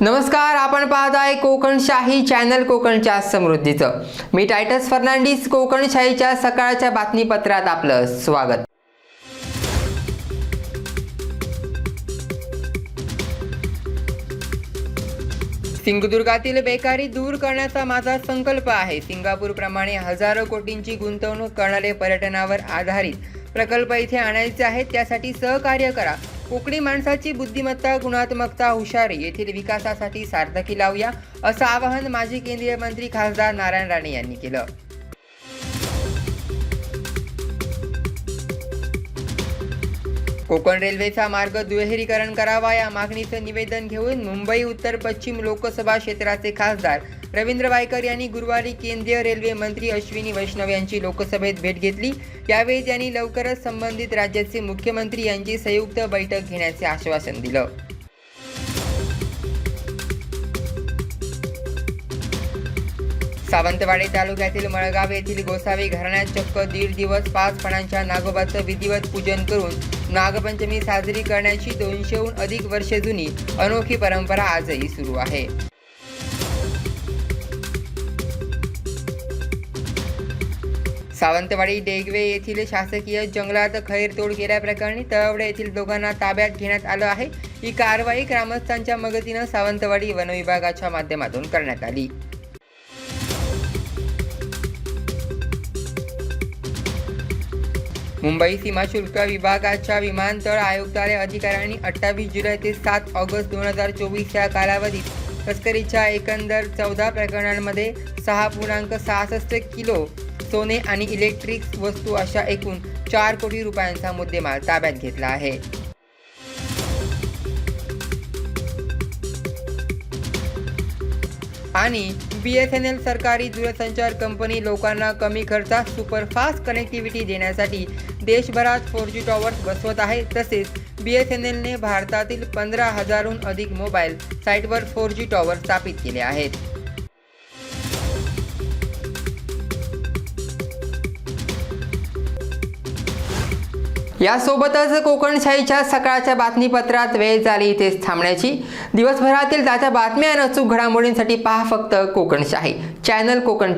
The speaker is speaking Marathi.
नमस्कार आपण पाहत आहे कोकणशाही चॅनल कोकणच्या समृद्धीचं. मी टायटस फर्नांडिस कोकणशाहीच्या सकाळच्या बातमीपत्रात आपलं स्वागत. सिंधुदुर्गातील बेकारी दूर करण्याचा माझा संकल्प आहे. सिंगापूरप्रमाणे हजारो कोटींची गुंतवणूक करणारे पर्यटनावर आधारित प्रकल्प इथे आणायचे आहेत. त्यासाठी सहकार्य करा. कोकणी माणसाची बुद्धिमत्ता गुणात्मकता हुशारी येथील विकासासाठी सार्थकी लावूया असं आवाहन माजी केंद्रीय मंत्री खासदार नारायण राणे यांनी केलं. कोकण रेल्वेचा मार्ग दुहेरीकरण करावा या मागणीचं निवेदन घेऊन मुंबई उत्तर पश्चिम लोकसभा क्षेत्राचे खासदार रवींद्र वायकर यांनी गुरुवारी केंद्रीय रेल्वे मंत्री अश्विनी वैष्णव यांची लोकसभेत भेट घेतली. यावेळी त्यांनी लवकरच संबंधित राज्याचे मुख्यमंत्री यांची संयुक्त बैठक घेण्याचे आश्वासन दिलं. सावंतवाडी तालुक्यातील मळगाव येथील गोसावी घराण्यात चक्क दीड दिवस पाच फणांच्या नागोबाचं विधिवत पूजन करून नागपंचमी साजरी करण्याची दोनशेहून अधिक वर्षे जुनी अनोखी परंपरा आजही सुरू आहे. सावंतवाडी डेगवे येथील शासकीय जंगलात खैरतोड केल्याप्रकरणी तळवडे येथील दोघांना ताब्यात घेण्यात आलं आहे. ही कारवाई ग्रामस्थांच्या मदतीनं सावंतवाडी वनविभागाच्या माध्यमातून करण्यात आली. मुंबई सीमा शुल्क विभागाच्या विमानतळ आयुक्तालय अधिकाऱ्यांनी अठ्ठावीस जुलै ते सात ऑगस्ट दोन हजार चोवीस या कालावधीत तस्करीच्या एकंदर चौदा प्रकरणांमध्ये सहा पूर्णांक सहासष्ट किलो सोने आणि इलेक्ट्रिक वस्तू अशा एकूण चार कोटी रुपयांचा मुद्देमाल ताब्यात घेतला आहे आणि बी एस एन एल सरकारी दूरसंचार कंपनी लोकांना कमी खर्चात सुपरफास्ट कनेक्टिव्हिटी देण्यासाठी देशभरात फोर जी टॉवर्स बसवत आहे. तसेच बी एस एन एलने भारतातील पंधरा हजारहून अधिक मोबाईल साईटवर फोर जी टॉवर स्थापित केले आहेत. यासोबतच कोकणशाहीच्या सकाळच्या बातमीपत्रात वेळ झाली इथेच थांबण्याची. दिवसभरातील ताज्या बातम्या आणि अचूक घडामोडींसाठी पहा फक्त कोकणशाही. चॅनल कोकणच्या.